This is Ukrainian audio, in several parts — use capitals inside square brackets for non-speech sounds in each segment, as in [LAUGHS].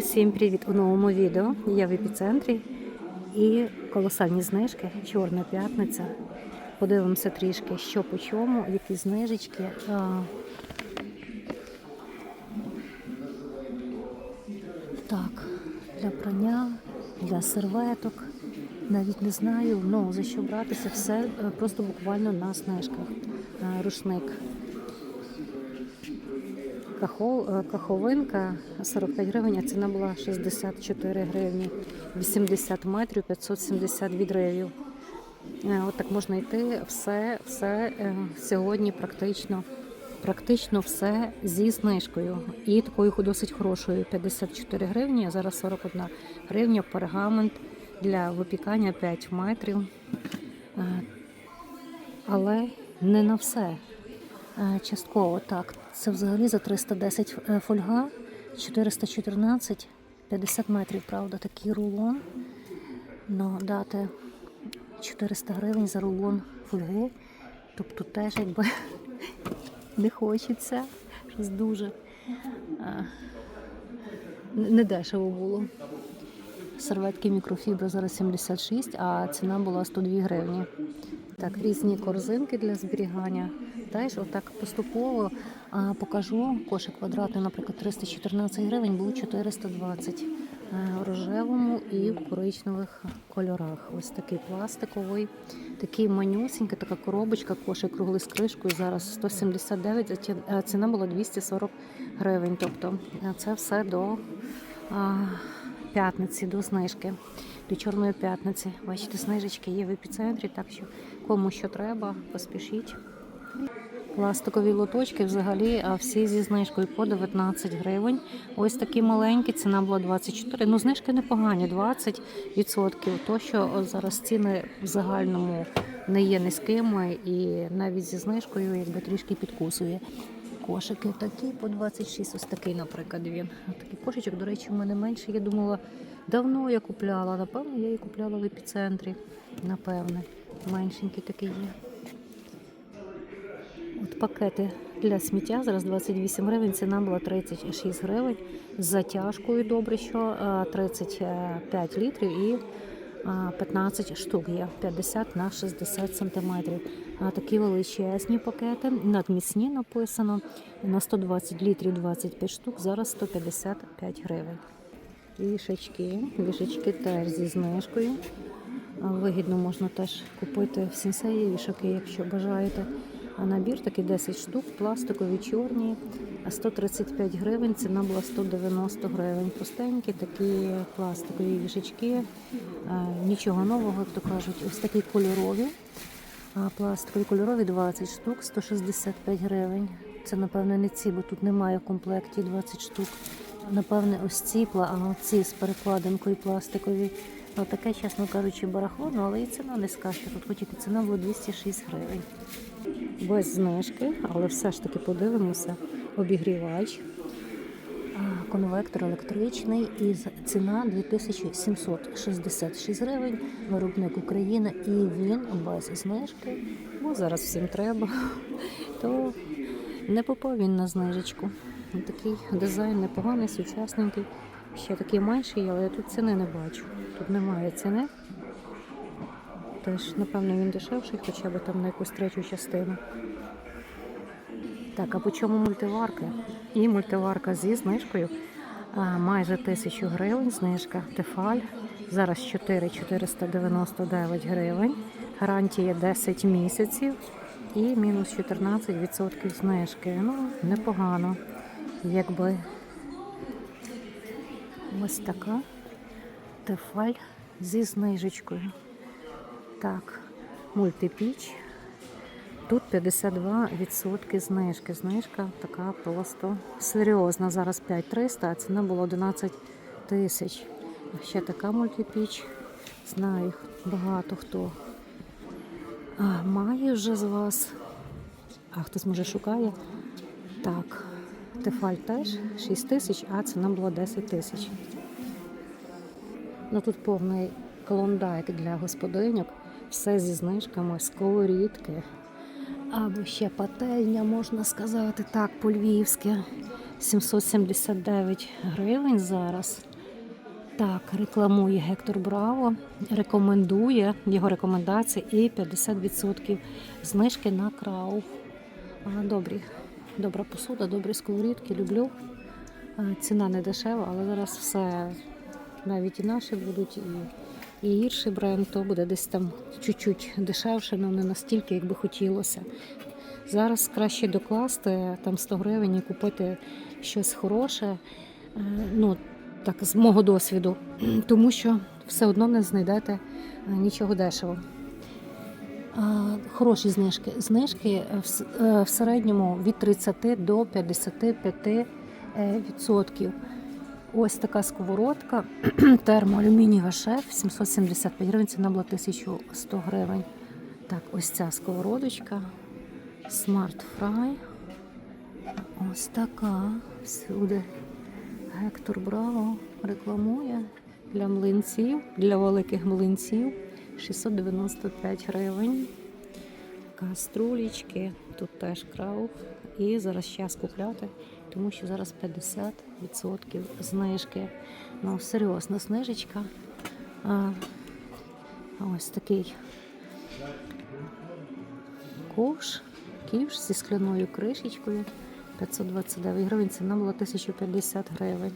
Усім привіт у новому відео. Я в епіцентрі і колосальні знижки, чорна п'ятниця. Подивимося трішки, що по чому, які знижечки. Так, для прання, для серветок. Навіть не знаю, ну за що братися, все е, просто буквально на знижках. Рушник Кахов, е, каховинка 45 гривень, а ціна була 64 гривні, 80 метрів, 570 відривів. Е, От так можна йти, все, все е, сьогодні практично, практично все зі знижкою. І такою досить хорошою 54 гривні, зараз 41 гривня, пергамент для випікання 5 метрів. Але не на все. Частково так. Це взагалі за 310 е, фольга, 414, 50 метрів, правда, такий рулон. Ну, дати 400 гривень за рулон фольги. Тобто теж якби [LAUGHS] не хочеться. Щось дуже е, не дешево було. Серветки мікрофібра зараз 76, а ціна була 102 гривні. Так, різні корзинки для зберігання. Теж отак поступово а, покажу кошик квадратний, наприклад, 314 гривень, був 420 е, в рожевому і в коричневих кольорах. Ось такий пластиковий, такий манюсенький, така коробочка, кошик круглий з кришкою. Зараз 179, а ціна була 240 гривень. Тобто е, це все до п'ятниці, до знижки. До чорної п'ятниці. Бачите, знижечки є в епіцентрі, так що кому що треба, поспішіть. Пластикові лоточки взагалі а всі зі знижкою по 19 гривень. Ось такі маленькі, ціна була 24. Ну, знижки непогані, 20%. То, що зараз ціни в загальному не є низькими і навіть зі знижкою якби трішки підкусує. Кошики такі по 26, ось такий, наприклад, він. Такий кошечок, до речі, в мене менше. Я думала, давно я купляла. Напевно, я її купляла в епіцентрі. Напевне, меншенький такий є. Пакети для сміття зараз 28 гривень, ціна була 36 гривень. З затяжкою добре, що е, 35 літрів і е, 15 штук є 50 на 60 сантиметрів. Такі величезні пакети, надмісні написано на 120 літрів 25 штук, зараз 155 гривень. Вішачки, вішачки теж зі знижкою. Вигідно можна теж купити в сінсеї вішаки, якщо бажаєте. А набір такий 10 штук, пластикові, чорні, а 135 гривень, ціна була 190 гривень. Простенькі такі пластикові вішачки, а, нічого нового, як то кажуть, ось такі кольорові. Пластикові кольорові 20 штук, 165 гривень. Це, напевне, не ці, бо тут немає в комплекті 20 штук. Напевне, ось ці, а ці з перекладинкою пластикові. Ну, таке, чесно кажучи, барахло, ну, але і ціна низька, що тут хоч і ціна була 206 гривень. Без знижки, але все ж таки подивимося. Обігрівач. Конвектор електричний і ціна 2766 гривень. Виробник Україна і він без знижки. Бо зараз всім треба. То не попав він на знижечку. Такий дизайн непоганий, сучасненький. Ще такий менший, але я тут ціни не бачу. Тут немає ціни. Теж, напевно, він дешевший, хоча б там на якусь третю частину. Так, а по чому мультиварки? І мультиварка зі знижкою. А, майже тисячу гривень знижка. Тефаль. Зараз 4,499 гривень. Гарантія 10 місяців і мінус 14% знижки. Ну, непогано. Якби ось така тефаль зі знижечкою. Так, мультипіч. Тут 52% знижки. Знижка така просто серйозна. Зараз 5300, а ціна була 11 тисяч. Ще така мультипіч. Знаю, багато хто а, має вже з вас. А хтось може шукає. Так, Тефаль теж 6 тисяч, а ціна була 10 тисяч. Ну тут повний клондайк для господинок. Все зі знижками, сковорідки. Або ще пательня, можна сказати, так, по-львівськи. 779 гривень зараз. Так, рекламує Гектор Браво, рекомендує його рекомендації і 50% знижки на крау. Добрі, добра посуда, добрі сковорідки, люблю. Ціна не дешева, але зараз все навіть і наші будуть, і, і гірший бренд, то буде десь там чуть-чуть дешевше, але не настільки, як би хотілося. Зараз краще докласти там 100 гривень і купити щось хороше. Е, Ну, так, з мого досвіду, [CLEARS THROAT] тому що все одно не знайдете е, нічого дешевого. Хороші знижки. Знижки в е, середньому від 30 до 55 е, відсотків. Ось така сковородка [CLEARS THROAT] термоалюмінієва шеф 775 гривень, ціна була 1100 гривень. Так, ось ця сковородочка Smart Fry. Ось така. Всюди Гектор Браво рекламує для млинців, для великих млинців 695 гривень. Каструлічки, тут теж крауф. І зараз час купляти, тому що зараз 50% знижки. Ну, серйозна знижечка. А, ось такий ковш, ківш зі скляною кришечкою. 529 гривень, ціна була 1050 гривень.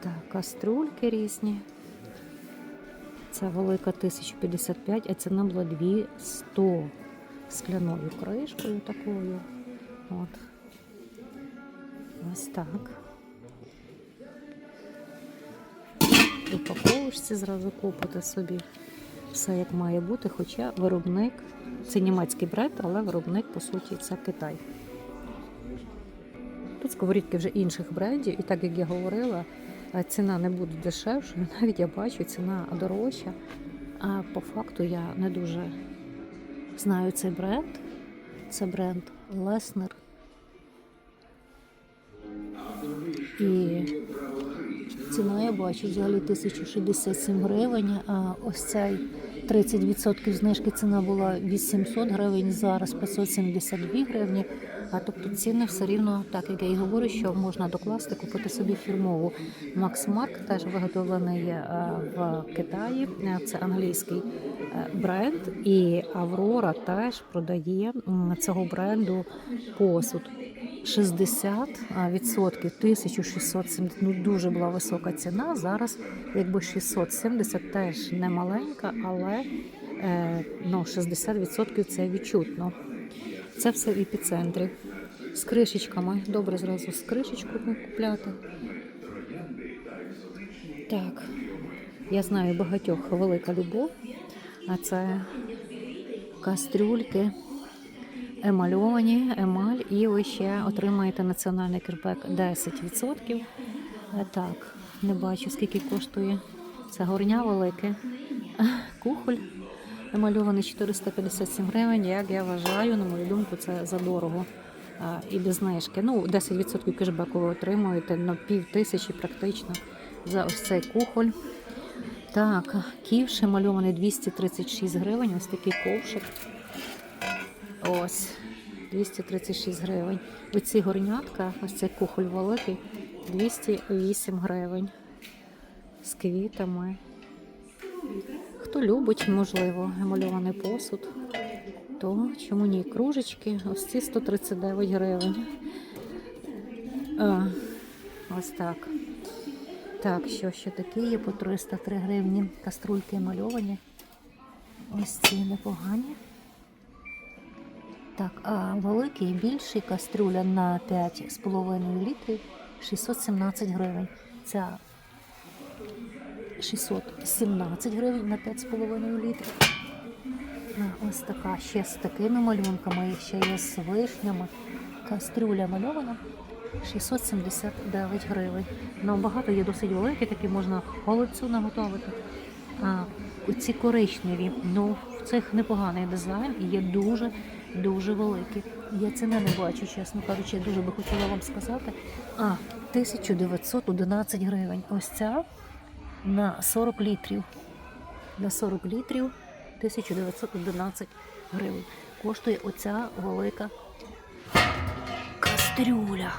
Так, каструльки різні. Це велика 1055, а ціна була 200 скляною кришкою такою. От. Ось так. Упаковочці зразу купити собі все як має бути, хоча виробник це німецький бренд, але виробник, по суті, це Китай. Тут сковорідки вже інших брендів, і так як я говорила, е, ціна не буде дешевшою. [LAUGHS] Навіть я бачу, ціна дорожча. А по факту я не дуже знаю цей бренд. Це бренд Леснер. І ціна я бачу взагалі 1067 гривень. А ось цей 30% знижки ціна була 800 гривень, зараз 572 гривні. А тобто ціни все рівно, так як я і говорю, що можна докласти, купити собі фірмову. Макс Марк теж виготовлений е, в Китаї. Це англійський е, бренд. І Аврора теж продає цього бренду посуд. 60 а, відсотків 1670, ну дуже була висока ціна. Зараз якби 670 теж не маленька, але е, ну, 60 відсотків це відчутно. Це все в епіцентрі. З кришечками. Добре зразу з кришечкою купляти. Так, я знаю багатьох велика любов, а це кастрюльки емальовані, емаль, і ви ще отримаєте національний кірпек 10%. Е, Так, не бачу, скільки коштує. Це горня велике. Кухоль емальований 457 гривень. Як я вважаю, на мою думку, це задорого. А, І без знижки. Ну, 10% кешбеку ви отримуєте на пів тисячі практично за ось цей кухоль. Так, ківш емальований 236 гривень. Ось такий ковшик. Ось 236 гривень. Оці горнятка, ось цей кухоль великий, 208 гривень. З квітами. Хто любить, можливо, емальований посуд, то чому ні? Кружечки, ось ці 139 гривень. А, ось так. Так, що ще такі є по 303 гривні. Каструльки емальовані. Ось ці непогані. Так, а великий більший кастрюля на 5,5 літрів 617 гривень. Ця 617 гривень на 5,5 літрів. Ось така ще з такими малюнками, ще є з вишнями. Кастрюля мальована 679 гривень. Ну, багато є досить великі, такі можна холодцю наготовити. А ці коричневі, ну в цих непоганий дизайн і є дуже дуже великі. Я ціни не бачу, чесно кажучи, я дуже би хотіла вам сказати. А 1911 гривень. Ось ця на 40 літрів. На 40 літрів 1911 гривень. Коштує оця велика кастрюля.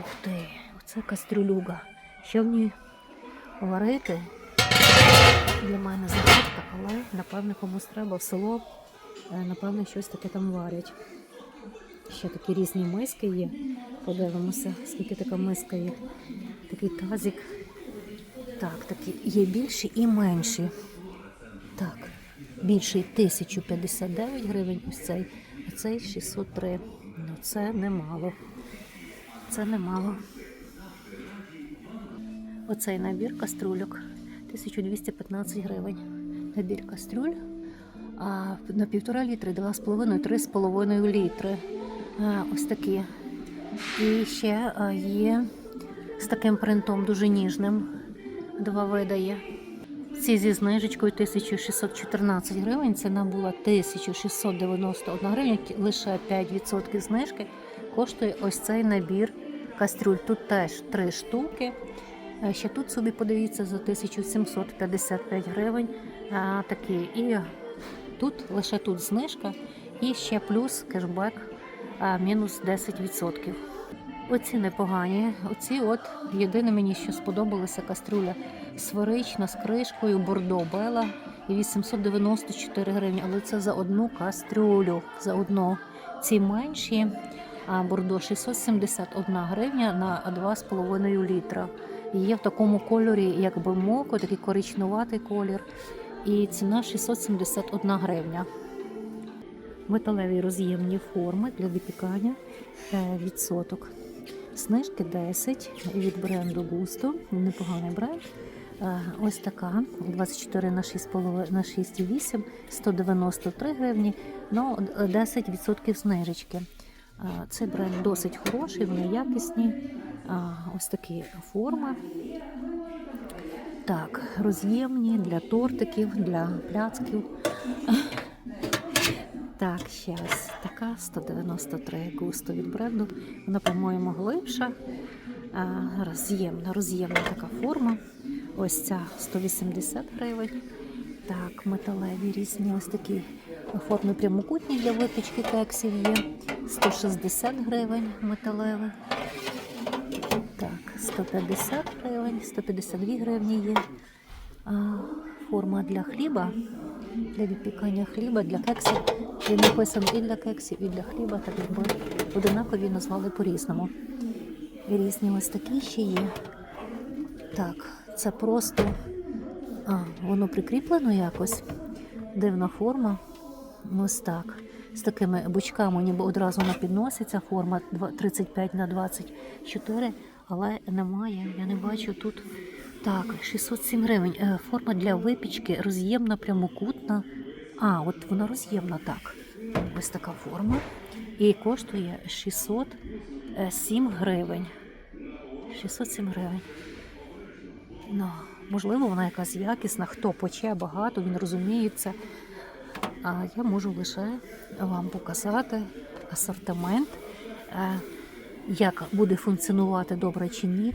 Ух ти, оце кастрюлюга. Що в ній варити? Для мене загадка, але напевно комусь треба в село. Е, Напевно, щось таке там варять. Ще такі різні миски є. Подивимося, скільки така миска є. Такий тазик. Так, такі є більші і менші. Так, більший 1059 гривень, ось цей, а цей 603. Ну це немало. Це немало. Оцей набір каструльок 1215 гривень. Набір кастрюль а на півтора літри, два з половиною, три з половиною літри. Ось такі. І ще є з таким принтом дуже ніжним. Два вида є. Ці зі знижечкою 1614 гривень. Ціна була 1691 гривня, лише 5% знижки. Коштує ось цей набір кастрюль. Тут теж три штуки. Ще тут собі подивіться за 1755 гривень. Такі. І тут лише тут знижка. І ще плюс кешбек мінус 10%. Оці непогані. Оці от єдине мені, що сподобалася кастрюля сферична з кришкою бордо Бела і 894 гривні. Але це за одну кастрюлю. За одну. Ці менші а бордо 671 гривня на 2,5 літра. Є в такому кольорі, якби моко, такий коричнуватий колір. І ціна 671 гривня. Металеві роз'ємні форми для випікання е, відсоток. Знижки 10 від бренду Gusto. Непоганий бренд. Е, Ось така 24 на 6,5 на 6,8 193 гривні, ну 10% знижечки. Е, Цей бренд досить хороший, вони якісні. Ось такі форми. Так, роз'ємні для тортиків, для пляцків. Так, ще така 193 густо від бренду. Вона, по-моєму, глибша. Роз'ємна, роз'ємна така форма. Ось ця 180 гривень. Так, металеві різні ось такі форми прямокутні для випічки кексів є. 160 гривень металеві. Так, 150 гривень, 152 гривні є. А, форма для хліба, для відпікання хліба, для кексів. Він написано і для кексів, і для хліба, так якби одинакові назвали по-різному. І різні ось такі ще є. Так, це просто а, воно прикріплено якось. Дивна форма. Ось так. З такими бочками, ніби одразу вона підноситься. Форма 35 на 24, але немає. Я не бачу тут. Так, 607 гривень. Е, Форма для випічки роз'ємна, прямокутна. А, от вона роз'ємна, так. Ось така форма. І коштує 607 гривень. 607 гривень. Ну, можливо, вона якась якісна, хто поче багато, він розуміє це. А я можу лише вам показати асортимент, е, як буде функціонувати добре чи ні,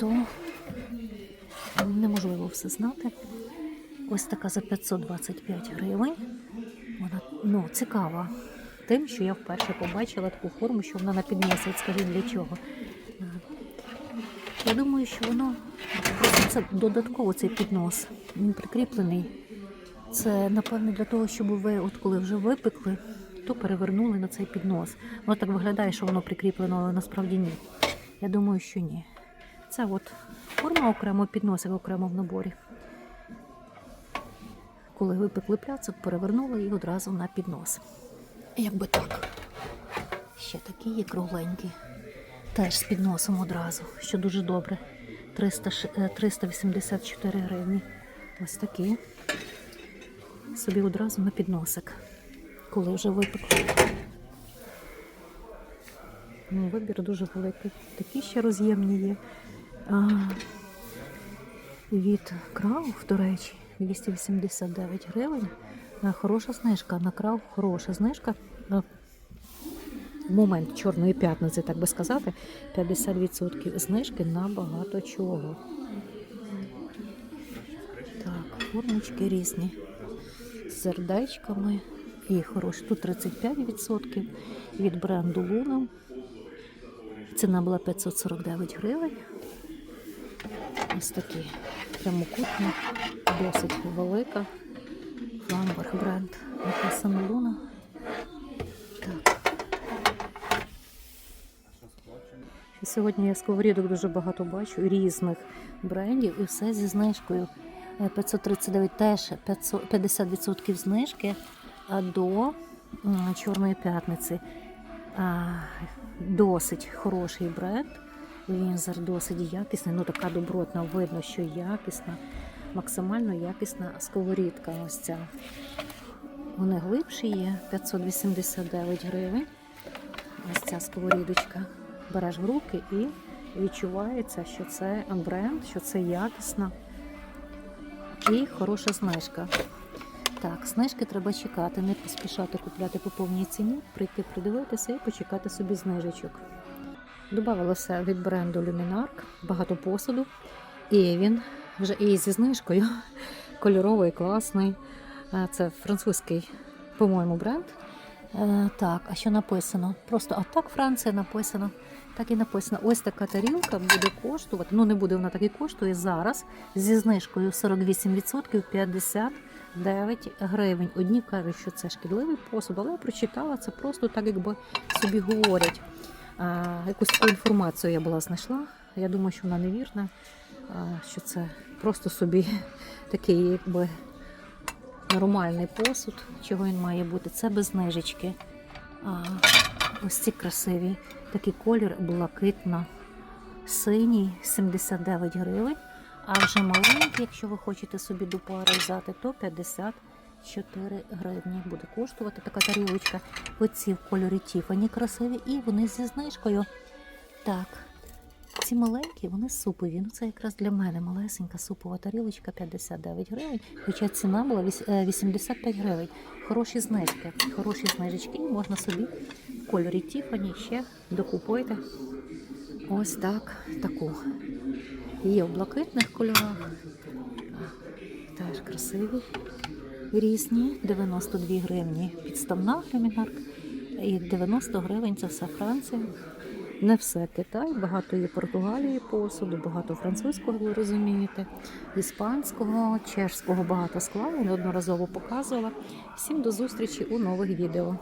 то неможливо все знати. Ось така за 525 гривень. Вона ну, цікава тим, що я вперше побачила таку форму, що вона на підносить. Скажіть для чого? Я думаю, що воно це додатково цей піднос. Він прикріплений. Це, напевно, для того, щоб ви, от коли вже випекли, то перевернули на цей піднос. Воно так виглядає, що воно прикріплено, але насправді ні. Я думаю, що ні. Це от форма окремо, підносик окремо в наборі. Коли випекли пляцок, перевернули і одразу на піднос. Якби так. Ще такі є кругленькі. Теж з підносом одразу, що дуже добре. 300, е, 384 гривні. Ось такі. Собі одразу на підносик, коли вже випекли. Ну, вибір дуже великий. Такі ще роз'ємні є. А, від крав, до речі, 289 гривень. Хороша знижка. На крав хороша знижка. В момент Чорної п'ятниці, так би сказати, 50% знижки на багато чого. Так, формочки різні. З сердечками. І хороші. Тут 35% від бренду Луна. Ціна була 549 гривень. Ось такі прямокутні, досить велика. Фламберг бренд. Написано Луна. Сьогодні я сковорідок дуже багато бачу різних брендів і все зі знижкою. Е, 539 теж 500 50% знижки до Чорної п'ятниці. Досить хороший бренд. Вінзер досить якісний, ну така добротна, видно, що якісна, максимально якісна сковорідка. Ось ця. Вони глибші є 589 гривень. Ось ця сковорідочка. Береш в руки і відчувається, що це бренд, що це якісна і хороша знижка. Так, знижки треба чекати, не поспішати купляти по повній ціні, прийти придивитися і почекати собі знижечок. Добавилося від бренду Luminark багато посуду, і він вже і зі знижкою [LAUGHS] кольоровий, класний. Е, Це французький, по-моєму, бренд. Е, Так, а що написано? Просто а так Франція написано. Так і написано. Ось така тарілка буде коштувати. Ну не буде вона так і коштує зараз зі знижкою 48% 59 гривень. Одні кажуть, що це шкідливий посуд, але я прочитала це просто так, якби собі говорять. А, якусь таку інформацію я була знайшла. Я думаю, що вона невірна, а, що це просто собі [LAUGHS] такий, якби нормальний посуд, чого він має бути. Це без знижечки. А, ось ці красиві. Такий колір блакитно синій 79 гривень. А вже маленький, якщо ви хочете собі до взяти, то 54 гривні буде коштувати така тарілочка. Оці в кольорі Тіфані красиві і вони зі знижкою. Так, ці маленькі, вони супові. Ну це якраз для мене малесенька супова тарілочка 59 гривень, хоча ціна була е, 85 гривень. Хороші знижки, хороші знижечки, можна собі в кольорі Тіфані ще докупити. Ось так, таку. Є в блакитних кольорах. Теж красиві. Різні. 92 гривні підставна люмінарка. І 90 гривень це все Франція. Не все Китай, багато є Португалії посуду, багато французького, ви розумієте, іспанського, чешського багато скла. Неодноразово показувала. Всім до зустрічі у нових відео.